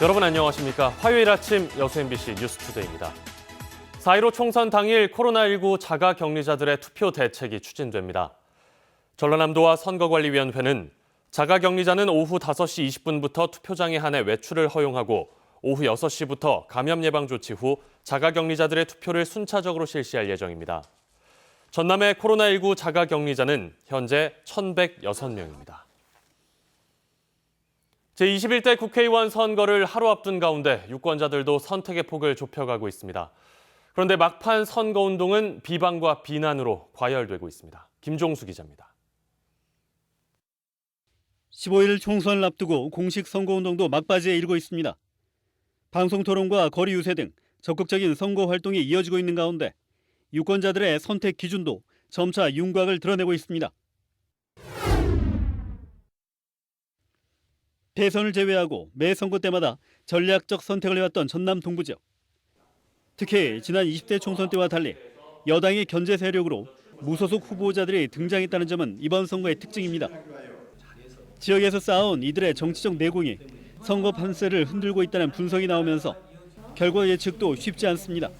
여러분 안녕하십니까? 화요일 아침 여수 MBC 뉴스투데이입니다. 4.15 총선 당일 코로나19 자가 격리자들의 투표 대책이 추진됩니다. 전라남도와 선거관리위원회는 자가 격리자는 오후 5시 20분부터 투표장에 한해 외출을 허용하고 오후 6시부터 감염 예방 조치 후 자가 격리자들의 투표를 순차적으로 실시할 예정입니다. 전남의 코로나19 자가 격리자는 현재 1,106명입니다. 제21대 국회의원 선거를 하루 앞둔 가운데 유권자들도 선택의 폭을 좁혀가고 있습니다. 그런데 막판 선거운동은 비방과 비난으로 과열되고 있습니다. 김종수 기자입니다. 15일 총선을 앞두고 공식 선거운동도 막바지에 이르고 있습니다. 방송 토론과 거리 유세 등 적극적인 선거 활동이 이어지고 있는 가운데 유권자들의 선택 기준도 점차 윤곽을 드러내고 있습니다. 대선을 제외하고 매 선거 때마다 전략적 선택을 해왔던 전남 동부 지역. 특히 지난 20대 총선 때와 달리 여당의 견제 세력으로 무소속 후보자들이 등장했다는 점은 이번 선거의 특징입니다. 지역에서 쌓아온 이들의 정치적 내공이 선거 판세를 흔들고 있다는 분석이 나오면서 결과 예측도 쉽지 않습니다.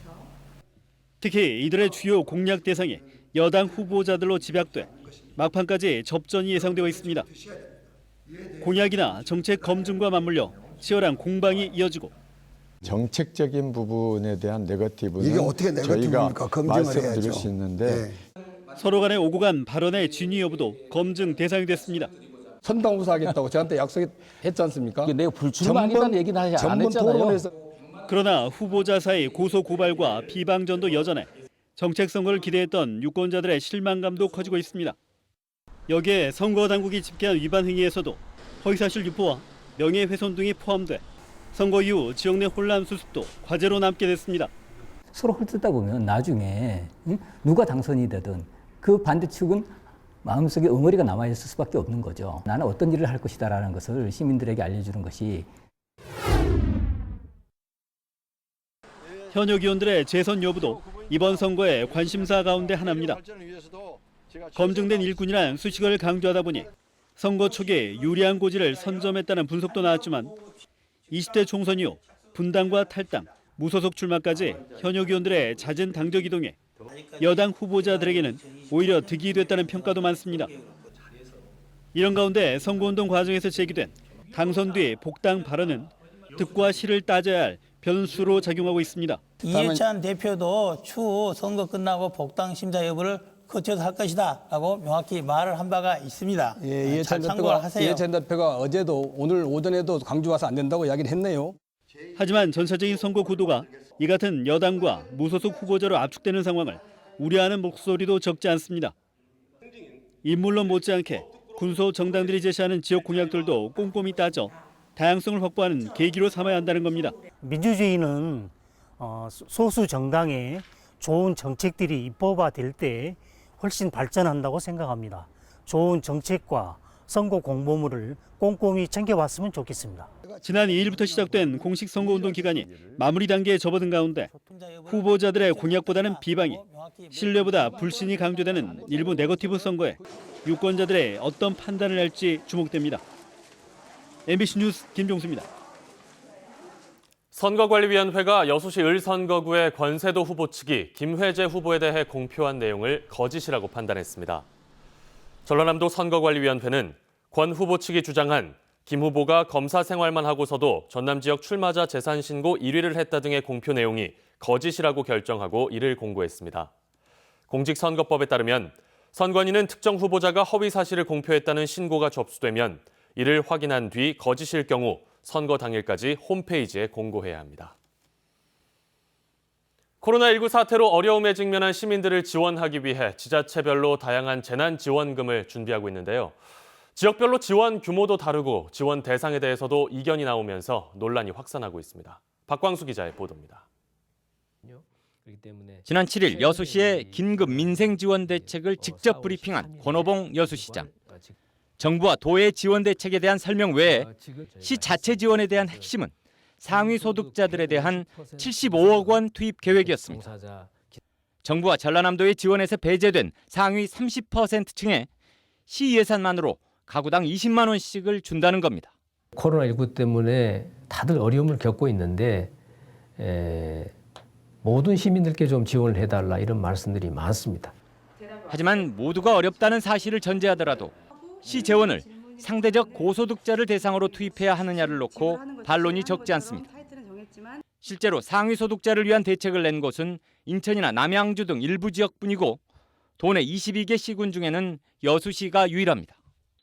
특히 이들의 주요 공략 대상이 여당 후보자들로 집약돼 막판까지 접전이 예상되고 있습니다. 공약이나 정책 검증과 맞물려 치열한 공방이 이어지고 정책적인 부분에 대한 네거티브는 이게 어떻게 네거티브입니까? 저희가 검증을 말씀드릴 해야죠. 수 있는데 네. 서로 간의 오고 간 발언의 진위 여부도 검증 대상이 됐습니다. 선당우사하겠다고 저한테 약속했지 않습니까? 이게 내가 불출마하겠다는 얘기는 하지 안 했잖아요. 토론에서 그러나 후보자 사이 고소 고발과 비방전도 여전해 정책 선거를 기대했던 유권자들의 실망감도 커지고 있습니다. 여기에 선거 당국이 집계한 위반 행위에서도 허위사실 유포와 명예훼손 등이 포함돼 선거 이후 지역 내 혼란 수습도 과제로 남게 됐습니다. 서로 훑다 보면 나중에 응? 누가 당선이 되든 그 반대측은 마음속에 엉어리가 남아 있을 수밖에 없는 거죠. 나는 어떤 일을 할 것이다라는 것을 시민들에게 알려주는 것이 현역 의원들의 재선 여부도 이번 선거의 관심사 가운데 하나입니다. 검증된 일꾼이란 수식어를 강조하다 보니 선거 초기에 유리한 고지를 선점했다는 분석도 나왔지만 20대 총선 이후 분당과 탈당, 무소속 출마까지 현역 의원들의 잦은 당적 이동에 여당 후보자들에게는 오히려 득이 됐다는 평가도 많습니다. 이런 가운데 선거운동 과정에서 제기된 당선 뒤 복당 발언은 득과 실을 따져야 할 변수로 작용하고 있습니다. 이해찬 대표도 추후 선거 끝나고 복당 심사 여부를 거쳐서 할 것이다 라고 명확히 말을 한 바가 있습니다. 예, 잘 이해찬 대표가 하세요. 이해찬 대표가 어제도 오늘 오전에도 광주 와서 안 된다고 이야기를 했네요. 하지만 전체적인 선거 구도가 이 같은 여당과 무소속 후보자로 압축되는 상황을 우려하는 목소리도 적지 않습니다. 인물론 못지않게 군소 정당들이 제시하는 지역 공약들도 꼼꼼히 따져 다양성을 확보하는 계기로 삼아야 한다는 겁니다. 민주주의는 어, 소- 소수 정당의 좋은 정책들이 입법화될 때 훨씬 발전한다고 생각합니다. 좋은 정책과 선거 공보물을 꼼꼼히 챙겨봤으면 좋겠습니다. 지난 2일부터 시작된 공식 선거운동 기간이 마무리 단계에 접어든 가운데 후보자들의 공약보다는 비방이 신뢰보다 불신이 강조되는 일부 네거티브 선거에 유권자들의 어떤 판단을 할지 주목됩니다. MBC 뉴스 김종수입니다. 선거관리위원회가 여수시 을선거구의 권세도 후보 측이 김회재 후보에 대해 공표한 내용을 거짓이라고 판단했습니다. 전라남도 선거관리위원회는 권 후보 측이 주장한 김 후보가 검사 생활만 하고서도 전남 지역 출마자 재산 신고 1위를 했다 등의 공표 내용이 거짓이라고 결정하고 이를 공고했습니다. 공직선거법에 따르면 선관위는 특정 후보자가 허위 사실을 공표했다는 신고가 접수되면 이를 확인한 뒤 거짓일 경우 선거 당일까지 홈페이지에 공고해야 합니다. 코로나19 사태로 어려움에 직면한 시민들을 지원하기 위해 지자체별로 다양한 재난 지원금을 준비하고 있는데요. 지역별로 지원 규모도 다르고 지원 대상에 대해서도 이견이 나오면서 논란이 확산하고 있습니다. 박광수 기자의 보도입니다. 지난 7일 여수시의 긴급 민생 지원 대책을 직접 브리핑한 권오봉 여수시장. 정부와 도의 지원 대책에 대한 설명 외에 시 자체 지원에 대한 핵심은 상위 소득자들에 대한 75억 원 투입 계획이었습니다. 정부와 전라남도의 지원에서 배제된 상위 30%층에 시 예산만으로 가구당 20만 원씩을 준다는 겁니다. 코로나19 때문에 다들 어려움을 겪고 있는데 에, 모든 시민들께 좀 지원을 해달라 이런 말씀들이 많습니다. 하지만 모두가 어렵다는 사실을 전제하더라도 시 재원을 상대적 고소득자를 대상으로 투입해야 하느냐를 놓고 반론이 적지 않습니다. 실제로 상위 소득자를 위한 대책을 낸 곳은 인천이나 남양주 등 일부 지역뿐이고 도내 22개 시군 중에는 여수시가 유일합니다.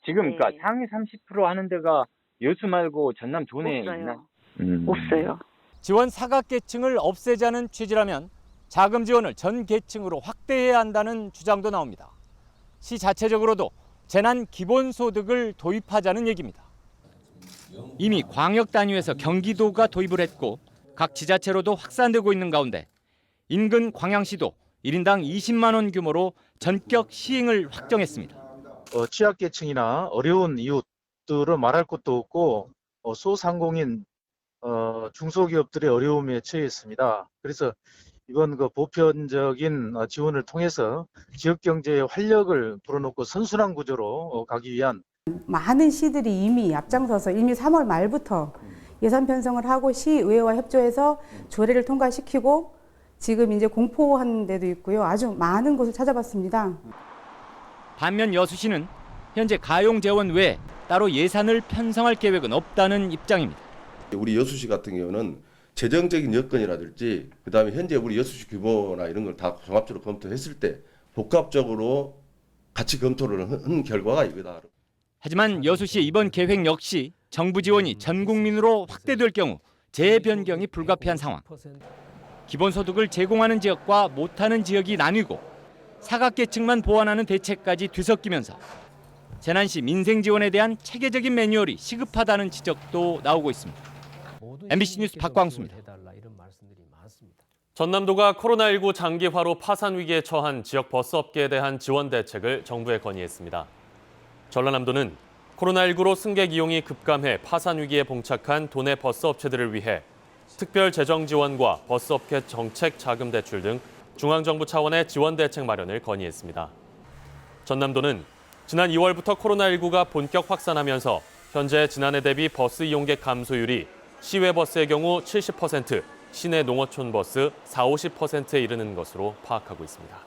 지금 그러니까 상위 30% 하는 데가 여수 말고 전남 도내에 있나? 음. 없어요. 지원 사각계층을 없애자는 취지라면 자금 지원을 전 계층으로 확대해야 한다는 주장도 나옵니다. 시 자체적으로도 재난 기본소득을 도입하자는 얘기입니다. 이미 광역 단위에서 경기도가 도입을 했고 각 지자체로도 확산되고 있는 가운데 인근 광양시도 1인당 20만 원 규모로 전격 시행을 확정했습니다. 어, 취약계층이나 어려운 이웃들은 말할 것도 없고 어, 소상공인 어, 중소기업들의 어려움에 처해 있습니다. 그래서 이번 그 보편적인 어, 지원을 통해서 지역 경제의 활력을 불어넣고 선순환 구조로 어, 가기 위한 많은 시들이 이미 앞장서서 이미 3월 말부터 예산 편성을 하고 시의회와 협조해서 조례를 통과시키고 지금 이제 공포한 데도 있고요. 아주 많은 곳을 찾아봤습니다. 반면 여수시는 현재 가용 재원 외에 따로 예산을 편성할 계획은 없다는 입장입니다. 우리 여수시 같은 경우는 재정적인 여건이라든지 그다음에 현재 우리 여수시 규모나 이런 걸 다 종합적으로 검토했을 때 복합적으로 같이 검토를 한- 한 결과가 이거다. 하지만 여수시의 이번 계획 역시 정부 지원이 전 국민으로 확대될 경우 재변경이 불가피한 상황. 기본소득을 제공하는 지역과 못하는 지역이 나뉘고 사각계층만 보완하는 대책까지 뒤섞이면서 재난 시 민생 지원에 대한 체계적인 매뉴얼이 시급하다는 지적도 나오고 있습니다. MBC 뉴스 박광수입니다. 전남도가 코로나19 장기화로 파산 위기에 처한 지역 버스 업계에 대한 지원 대책을 정부에 건의했습니다. 전라남도는 코로나19로 승객 이용이 급감해 파산 위기에 봉착한 도내 버스 업체들을 위해 특별 재정 지원과 버스 업계 정책 자금 대출 등 중앙정부 차원의 지원 대책 마련을 건의했습니다. 전남도는 지난 2월부터 코로나19가 본격 확산하면서 현재 지난해 대비 버스 이용객 감소율이 시외 버스의 경우 70%, 시내 농어촌 버스 4, 50%에 이르는 것으로 파악하고 있습니다.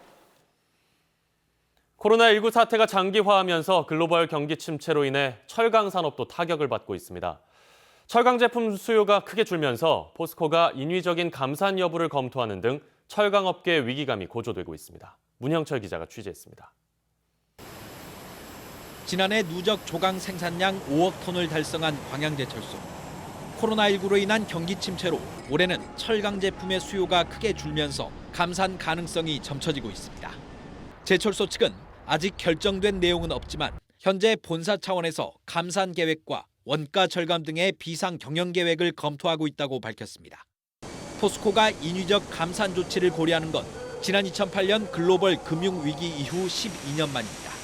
코로나19 사태가 장기화하면서 글로벌 경기 침체로 인해 철강 산업도 타격을 받고 있습니다. 철강 제품 수요가 크게 줄면서 포스코가 인위적인 감산 여부를 검토하는 등 철강업계의 위기감이 고조되고 있습니다. 문형철 기자가 취재했습니다. 지난해 누적 조강 생산량 5억 톤을 달성한 광양제철소. 코로나19로 인한 경기 침체로 올해는 철강 제품의 수요가 크게 줄면서 감산 가능성이 점쳐지고 있습니다. 제철소 측은 아직 결정된 내용은 없지만 현재 본사 차원에서 감산 계획과 원가 절감 등의 비상 경영 계획을 검토하고 있다고 밝혔습니다. 포스코가 인위적 감산 조치를 고려하는 건 지난 2008년 글로벌 금융 위기 이후 12년 만입니다.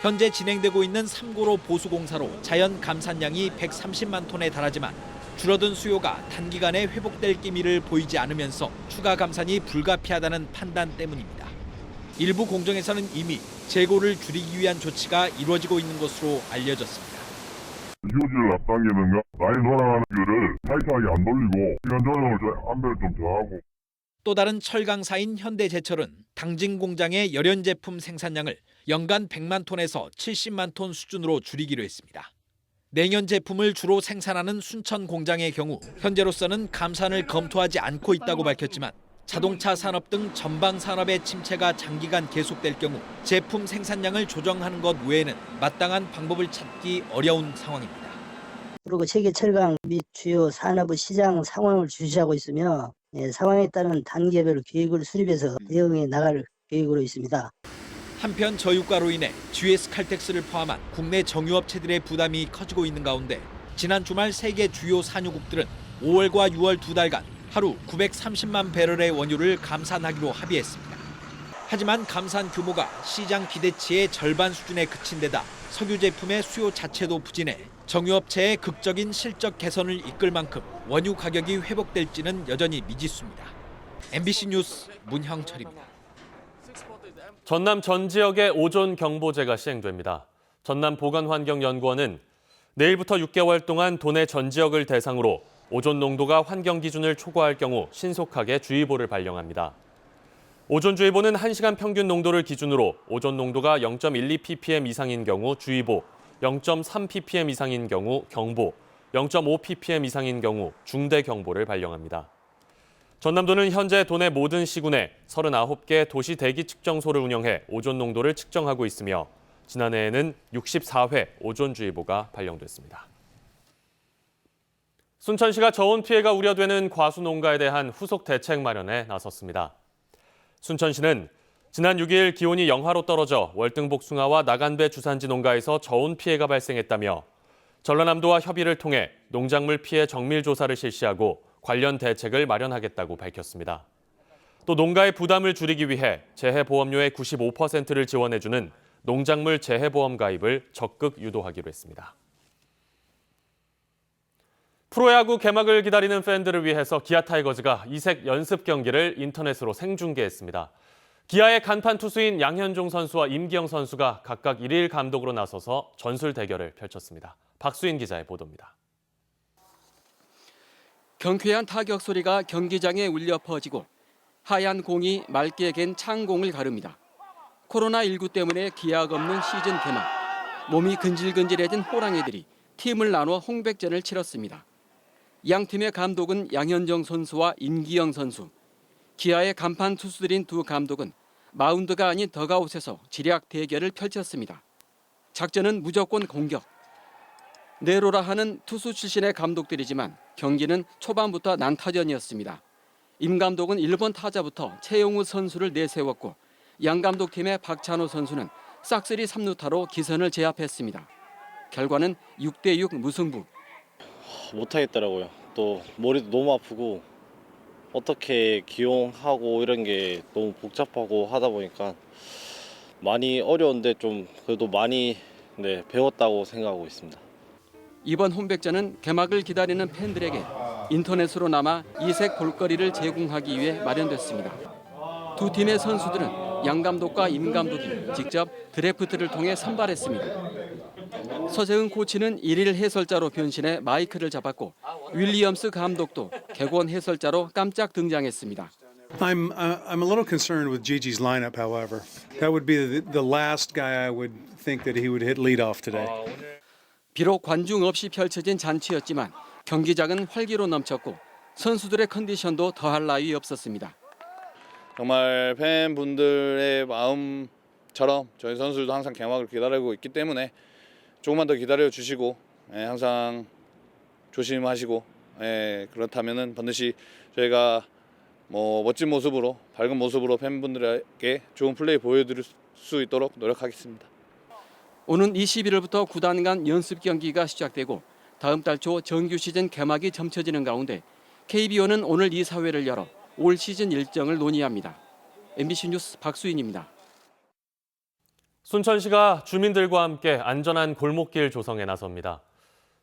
현재 진행되고 있는 삼고로 보수공사로 자연 감산량이 130만 톤에 달하지만 줄어든 수요가 단기간에 회복될 기미를 보이지 않으면서 추가 감산이 불가피하다는 판단 때문입니다. 일부 공정에서는 이미 재고를 줄이기 위한 조치가 이루어지고 있는 것으로 알려졌습니다. 휴지를 앞당기는가 나이 돌아가는 귤을 타이트하게 안 돌리고 시간 조정을 좀 안배를 좀 더 하고 또 다른 철강사인 현대제철은 당진 공장의 열연 제품 생산량을 연간 100만 톤에서 70만 톤 수준으로 줄이기로 했습니다. 냉연 제품을 주로 생산하는 순천 공장의 경우 현재로서는 감산을 검토하지 않고 있다고 밝혔지만 자동차 산업 등 전방 산업의 침체가 장기간 계속될 경우 제품 생산량을 조정하는 것 외에는 마땅한 방법을 찾기 어려운 상황입니다. 그리고 세계 철강 및 주요 산업의 시장 상황을 주시하고 있으며 예, 상황에 따른 단계별 계획을 수립해서 대응해 나갈 계획으로 있습니다. 한편 저유가로 인해 GS 칼텍스를 포함한 국내 정유업체들의 부담이 커지고 있는 가운데 지난 주말 세계 주요 산유국들은 5월과 6월 두 달간 하루 930만 배럴의 원유를 감산하기로 합의했습니다. 하지만 감산 규모가 시장 기대치의 절반 수준에 그친 데다 석유 제품의 수요 자체도 부진해 정유업체의 극적인 실적 개선을 이끌 만큼 원유 가격이 회복될지는 여전히 미지수입니다. MBC 뉴스 문형철입니다. 전남 전 지역에 오존 경보제가 시행됩니다. 전남 보건환경연구원은 내일부터 6개월 동안 도내 전 지역을 대상으로 오존 농도가 환경 기준을 초과할 경우 신속하게 주의보를 발령합니다. 오존 주의보는 1시간 평균 농도를 기준으로 오존 농도가 0.12 ppm 이상인 경우 주의보, 0.3 ppm 이상인 경우 경보, 0.5 ppm 이상인 경우 중대 경보를 발령합니다. 전남도는 현재 도내 모든 시군에 39개 도시 대기 측정소를 운영해 오존 농도를 측정하고 있으며 지난해에는 64회 오존주의보가 발령됐습니다. 순천시가 저온 피해가 우려되는 과수 농가에 대한 후속 대책 마련에 나섰습니다. 순천시는 지난 6일 기온이 영하로 떨어져 월등복숭아와 나간배 주산지 농가에서 저온 피해가 발생했다며 전라남도와 협의를 통해 농작물 피해 정밀 조사를 실시하고 관련 대책을 마련하겠다고 밝혔습니다. 또 농가의 부담을 줄이기 위해 재해보험료의 95%를 지원해주는 농작물 재해보험 가입을 적극 유도하기로 했습니다. 프로야구 개막을 기다리는 팬들을 위해서 기아 타이거즈가 이색 연습 경기를 인터넷으로 생중계했습니다. 기아의 간판 투수인 양현종 선수와 임기영 선수가 각각 1일 감독으로 나서서 전술 대결을 펼쳤습니다. 박수인 기자의 보도입니다. 경쾌한 타격 소리가 경기장에 울려 퍼지고 하얀 공이 맑게 갠 창공을 가릅니다. 코로나19 때문에 기약 없는 시즌 개막. 몸이 근질근질해진 호랑이들이 팀을 나눠 홍백전을 치렀습니다. 양 팀의 감독은 양현정 선수와 임기영 선수. 기아의 간판 투수들인 두 감독은 마운드가 아닌 더가웃에서 지략 대결을 펼쳤습니다. 작전은 무조건 공격. 내로라 하는 투수 출신의 감독들이지만 경기는 초반부터 난타전이었습니다. 임 감독은 1번 타자부터 최용우 선수를 내세웠고 양 감독 팀의 박찬호 선수는 싹쓸이 3루타로 기선을 제압했습니다. 결과는 6대6 무승부. 못하겠더라고요. 또 머리도 너무 아프고 어떻게 기용하고 이런 게 너무 복잡하고 하다 보니까 많이 어려운데 좀 그래도 많이 네, 배웠다고 생각하고 있습니다. 이번 홈백전은 개막을 기다리는 팬들에게 인터넷으로 남아 이색 볼거리를 제공하기 위해 마련됐습니다. 두 팀의 선수들은 양 감독과 임 감독이 직접 드래프트를 통해 선발했습니다. 서재은 코치는 일일 해설자로 변신해 마이크를 잡았고 윌리엄스 감독도 객원 해설자로 깜짝 등장했습니다. I'm uh, I'm a little concerned with Gigi's lineup. However, that would be the, the last guy I would think that he would hit leadoff today. 비록 관중 없이 펼쳐진 잔치였지만 경기장은 활기로 넘쳤고 선수들의 컨디션도 더할 나위 없었습니다. 정말 팬분들의 마음처럼 저희 선수들도 항상 개막을 기다리고 있기 때문에 조금만 더 기다려 주시고 예, 항상 조심하시고 예, 그렇다면은 반드시 저희가 뭐 멋진 모습으로 밝은 모습으로 팬분들에게 좋은 플레이 보여드릴 수 있도록 노력하겠습니다. 오는 21일부터 구단 간 연습 경기가 시작되고 다음 달 초 정규 시즌 개막이 점쳐지는 가운데 KBO는 오늘 이 사회를 열어 올 시즌 일정을 논의합니다. MBC 뉴스 박수인입니다. 순천시가 주민들과 함께 안전한 골목길 조성에 나섭니다.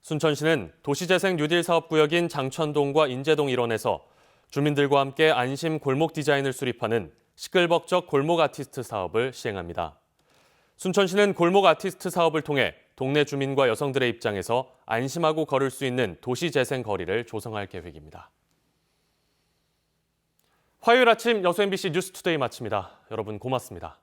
순천시는 도시재생 뉴딜 사업구역인 장천동과 인제동 일원에서 주민들과 함께 안심 골목 디자인을 수립하는 시끌벅적 골목 아티스트 사업을 시행합니다. 순천시는 골목 아티스트 사업을 통해 동네 주민과 여성들의 입장에서 안심하고 걸을 수 있는 도시 재생 거리를 조성할 계획입니다. 화요일 아침 여수 MBC 뉴스투데이 마칩니다. 여러분 고맙습니다.